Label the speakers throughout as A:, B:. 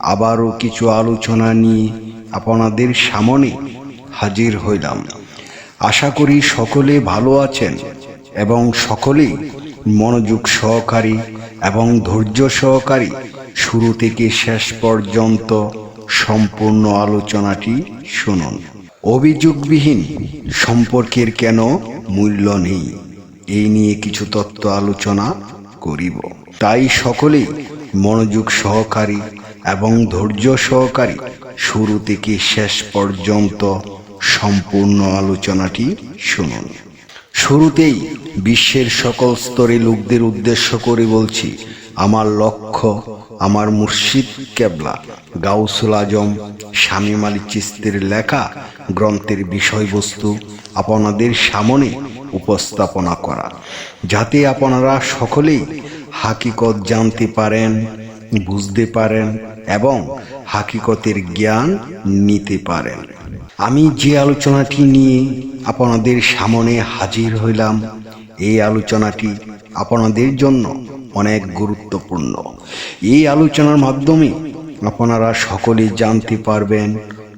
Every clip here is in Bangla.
A: আবারও কিছু আলোচনা নিয়ে আপনাদের সামনে হাজির হইলাম। আশা করি সকলে ভালো আছেন এবং সকলেই মনোযোগ সহকারী এবং ধৈর্য সহকারী শুরু থেকে শেষ পর্যন্ত সম্পূর্ণ আলোচনাটি শুনুন। অভিযোগবিহীন সম্পর্কের কেন মূল্য নেই? এই নিয়ে কিছু তত্ত্ব আলোচনা করিব। তাই সকলেই মনোযোগ সহকারী এবং ধৈর্য সহকারী শুরু থেকে শেষ পর্যন্ত সম্পূর্ণ আলোচনাটি শুনুন। শুরুতেই বিশ্বের সকল স্তরে লোকদের উদ্দেশ্য করে বলছি, আমার লক্ষ্য, আমার মুর্শিদ কেবলা, গাউসুল আজম, শামীম আলী চিস্তির লেখা গ্রন্থের বিষয়বস্তু আপনাদের সামনে উপস্থাপনা করা, যাতে আপনারা সকলেই হাকিকত জানতে পারেন বুঝতে পারেন এবং হাকিকতের জ্ঞান নিতে পারেন। আমি যে আলোচনাটি নিয়ে আপনাদের সামনে হাজির হইলাম, এই আলোচনাটি আপনাদের জন্য অনেক গুরুত্বপূর্ণ। এই আলোচনার মাধ্যমে আপনারা সকলে জানতে পারবেন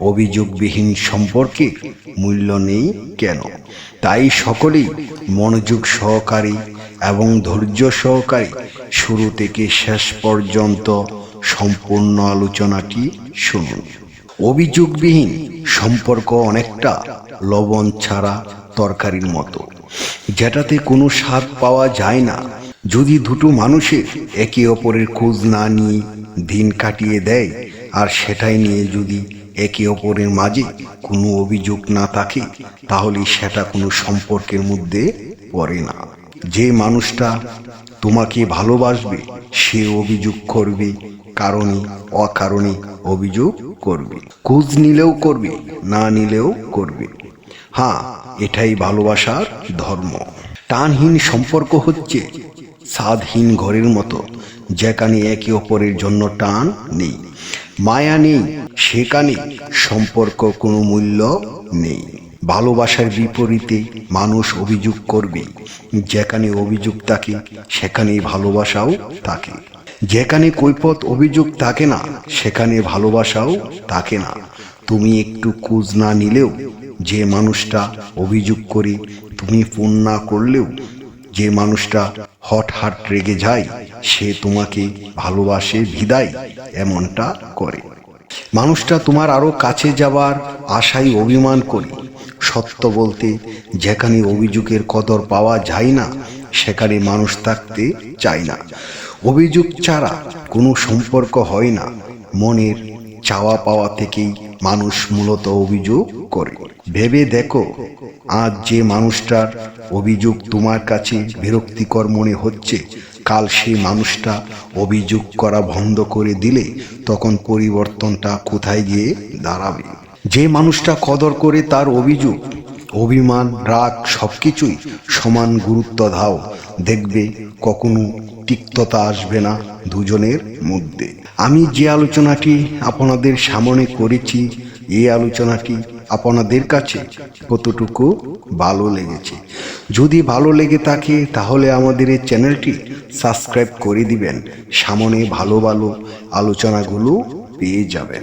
A: অভিযোগবিহীন সম্পর্কে মূল্য নেই কেন। তাই সকলেই মনোযোগ সহকারী এবং ধৈর্য সহকারী শুরু থেকে শেষ পর্যন্ত সম্পূর্ণ আলোচনাটি শুনুন। অভিযোগবিহীন সম্পর্ক অনেকটা লবণ ছাড়া তরকারির মতো। যেটাতে কোনো স্বাদ পাওয়া যায় না। যদি দুটো মানুষের একে অপরের খোঁজ না নিয়ে দিন কাটিয়ে দেয়, আর সেটাই নিয়ে যদি একে অপরের মাঝে কোনো অভিযোগ না থাকে, তাহলে সেটা কোনো সম্পর্কের মধ্যে পড়ে না। যে মানুষটা তোমাকে ভালোবাসবে, সে অভিযোগ করবে, কারণে, অকারণে অভিযোগ করবে। খোঁজ নিলেও করবে, না নিলেও করবে। হ্যাঁ এটাই ভালোবাসার ধর্ম। টানহীন সম্পর্ক হচ্ছে স্বাদহীন ঘরের মতো, যেখানে একে অপরের জন্য টান নেই। মায়া নেই, সেখানে সম্পর্ক কোনো মূল্য নেই। ভালোবাসার বিপরীতে মানুষ অভিযোগ করবে, যেখানে অভিযোগ থাকে সেখানেই ভালোবাসাও থাকে। যেখানে কৈপথ অভিযোগ থাকে না, সেখানে ভালোবাসাও থাকে না। তুমি একটু খোঁজ না নিলেও যে মানুষটা অভিযোগ করে, তুমি ফোন না করলেও যে মানুষটা হঠাৎ রেগে যায়, সে তোমাকে ভালোবাসে, বিদায় এমনটা করে। মানুষটা তোমার আরও কাছে যাবার আশায় অভিমান করে। সত্য বলতে যেখানে অভিযোগের কদর পাওয়া যায় না, সেখানে মানুষ থাকতে চায় না। অভিযোগ ছাড়া কোনো সম্পর্ক হয় না। মনের চাওয়া পাওয়া থেকেই মানুষ মূলত অভিযোগ করে। ভেবে দেখো, আজ যে মানুষটার অভিযোগ তোমার কাছে বিরক্তিকর মনে হচ্ছে, কাল সেই মানুষটা অভিযোগ করা বন্ধ করে দিলে তখন পরিবর্তনটা কোথায় গিয়ে দাঁড়াবে? যে মানুষটা কদর করে তার অভিযোগ, অভিমান, রাগ সবকিছুই সমান গুরুত্ব দাও। দেখবে কখনো তিক্ততা আসবে না দুজনের মধ্যে। আমি যে আলোচনাটি আপনাদের সামনে করেছি, এই আলোচনাটি আপনাদের কাছে কতটুকু ভালো লেগেছে? যদি ভালো লেগে থাকে, তাহলে আমাদের এই চ্যানেলটি সাবস্ক্রাইব করে দিবেন। সামনে ভালো ভালো আলোচনাগুলো পেয়ে যাবেন।